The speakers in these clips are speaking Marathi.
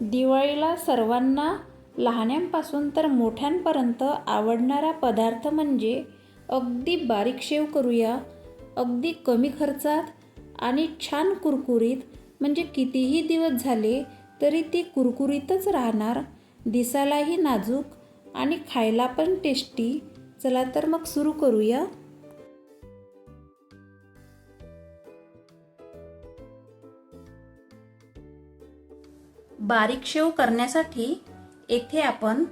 दिवाळीला सर्वांना लहान्यांपासून तर मोठ्यांपर्यंत आवडणारा पदार्थ म्हणजे अगदी बारीक शेव करूया अगदी कमी खर्चात आणि छान कुरकुरीत. म्हणजे कितीही दिवस झाले तरी ती कुरकुरीतच राहणार दिसायलाही नाजूक आणि खायला पण टेस्टी. चला तर मग सुरू करूया. बारीक शेव करण्यासाठी येथे आपण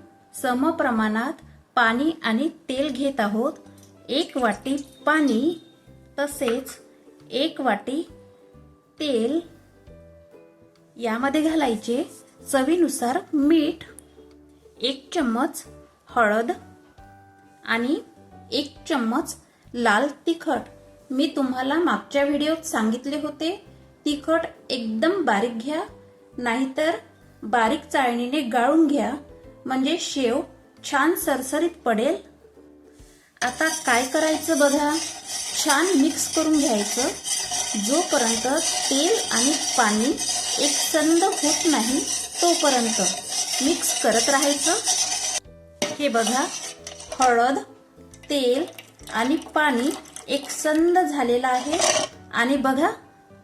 सम प्रमाणात पाणी आणि तेल घेत आहोत. एक वाटी पाणी तसेच एक वाटी तेल यामध्ये घालायचे. चवीनुसार मीठ एक चम्मच हळद आणि एक चम्मच लाल तिखट. मी तुम्हाला मागच्या व्हिडिओत सांगितले होते. तिखट एकदम बारीक घ्या. नाहीतर बारीक चाळणीने गाळून घ्या. म्हणजे शेव छान सरसरीत पडेल. आता काय करायचं बघा? छान मिक्स करून घ्यायचं. जोपर्यंत तेल आणि पाणी एकसंद होत नाही तोपर्यंत मिक्स करत राहायचं. हे बघा हळद तेल आणि पाणी एकसंद झालेलं आहे. आणि बघा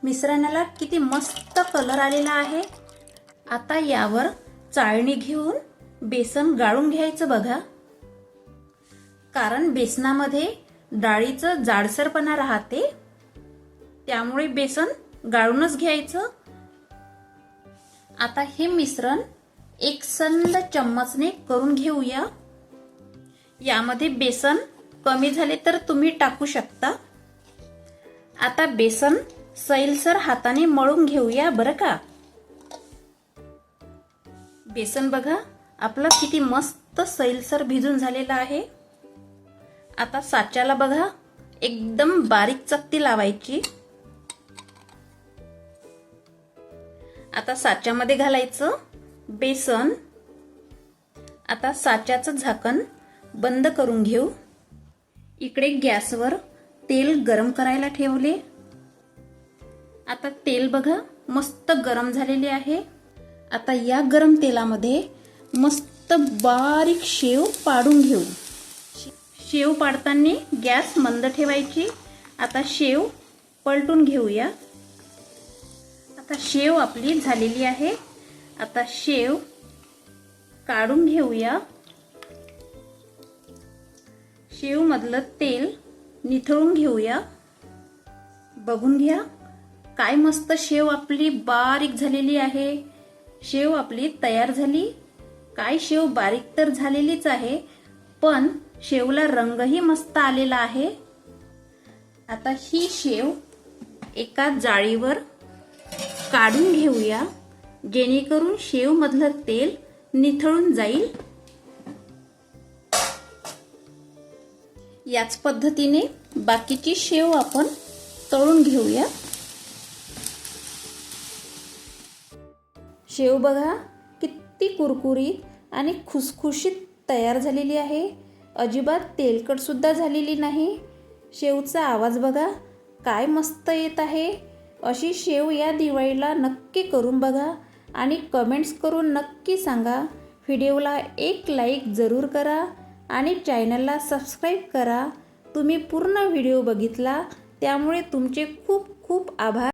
मिश्रणाला किती मस्त कलर आलेला आहे. आता यावर चाळणी घेऊन बेसन गाळून घ्यायचं बघा. कारण बेसनामध्ये डाळीचं जाडसरपणा राहते. त्यामुळे बेसन गाळूनच घ्यायचं. आता हे मिश्रण एक संद चम्मचने करून घेऊया. यामध्ये बेसन कमी झाले तर तुम्ही टाकू शकता. आता बेसन सैलसर हाताने मळून घेऊया बरं का? बेसन बघा आपलं किती मस्त सैलसर भिजून झालेलं आहे. आता साच्याला बघा एकदम बारीक चकती लावायची. आता साच्यामध्ये घालायचं बेसन. आता साच्याचं झाकण बंद करून घेऊ. इकडे गॅसवर तेल गरम करायला ठेवले. आता तेल बघा मस्त गरम झालेले आहे. आता या गरम तेलामध्ये मस्त बारीक शेव पाडून घेऊ. शेव पाडताना गॅस मंद ठेवायची. आता शेव पलटून घेऊया. आता शेव आपली झालेली आहे. आता शेव काढून घेऊया. शेव मधलं तेल निथळून घेऊया. बघून घ्या. काय मस्त शेव आपली बारीक झालेली आहे. शेव आपली तयार झाली. काय शेव बारीक तर झालेलीच आहे पण शेवला रंगही मस्त आलेला आहे. आता ही शेव एका जाळीवर काढून घेऊया जेणेकरून शेव मधलं तेल निथळून जाईल. याच पद्धतीने बाकीची शेव आपण तळून घेऊया. शेव बघा किती कुरकुरीत आणि खुसखुशीत तयार झालेली आहे. अजिबात तेलकटसुद्धा झालेली नाही. शेवचा आवाज बघा काय मस्त येत आहे. अशी शेव या दिवाळीला नक्की करून बघा आणि कमेंट्स करून नक्की सांगा. व्हिडिओला एक लाईक जरूर करा आणि चॅनलला सबस्क्राईब करा. तुम्ही पूर्ण व्हिडिओ बघितला त्यामुळे तुमचे खूप खूप आभार.